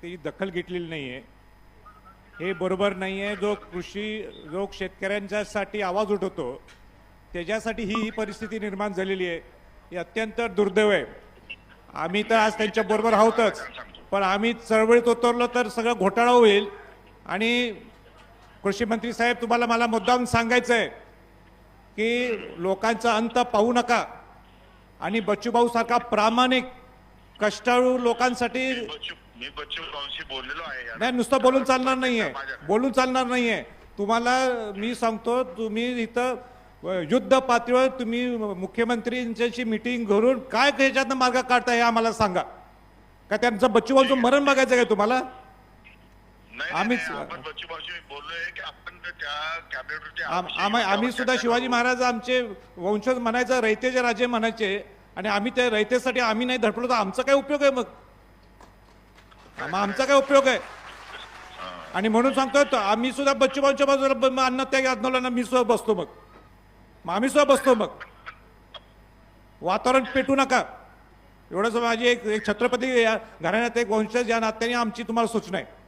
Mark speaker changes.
Speaker 1: त्याची दखल घेतलेली नाही आहे हे बरोबर नाही आहे जो कृषी जो शेतकऱ्यांच्यासाठी आवाज उठवतो त्याच्यासाठी ही ही परिस्थिती निर्माण झालेली आहे. ही अत्यंत दुर्दैव आहे. आम्ही तर आज त्यांच्याबरोबर आहोतच. पण आम्ही चळवळीत उतरलो तर सगळं घोटाळा होईल. आणि कृषी मंत्री साहेब तुम्हाला मला मुद्दाम सांगायचं आहे की लोकांचा अंत पाहू नका. आणि बच्चूभाऊ सारखा प्रामाणिक कष्टाळू लोकांसाठी
Speaker 2: मी बच्चू भाऊंशी बोललेलो आहे
Speaker 1: नाही नुसतं बोलून चालणार नाहीये. बोलून चालणार नाहीये. तुम्हाला मी सांगतो तुम्ही इथं युद्ध पातळीवर तुम्ही मुख्यमंत्र्यांच्याशी मिटिंग घरून काय ह्याच्यातनं मार्ग काढताय हे आम्हाला सांगा. का त्यांचं बच्चूभाऊचं मरण बघायचं काय तुम्हाला? आम्ही आम्ही सुद्धा शिवाजी. महाराज आमचे वंशज म्हणायचं रयतेचे राजे म्हणायचे आणि आम्ही त्या रयतेसाठी आम्ही नाही धडपडलो तर आमचा काय उपयोग आहे मग? मग आमचा काय उपयोग आहे? आणि म्हणून सांगतो आम्ही सुद्धा बच्चूभाऊच्या बाजूला अन्न मग अन्नत्याग मी सुद्धा बसतो मग. मग आम्ही सुद्धा बसतो मग. वातावरण पेटू नका. एवढंच माझी एक एक छत्रपती घराण्यात एक वंशज या नात्याने आमची तुम्हाला सूचना आहे.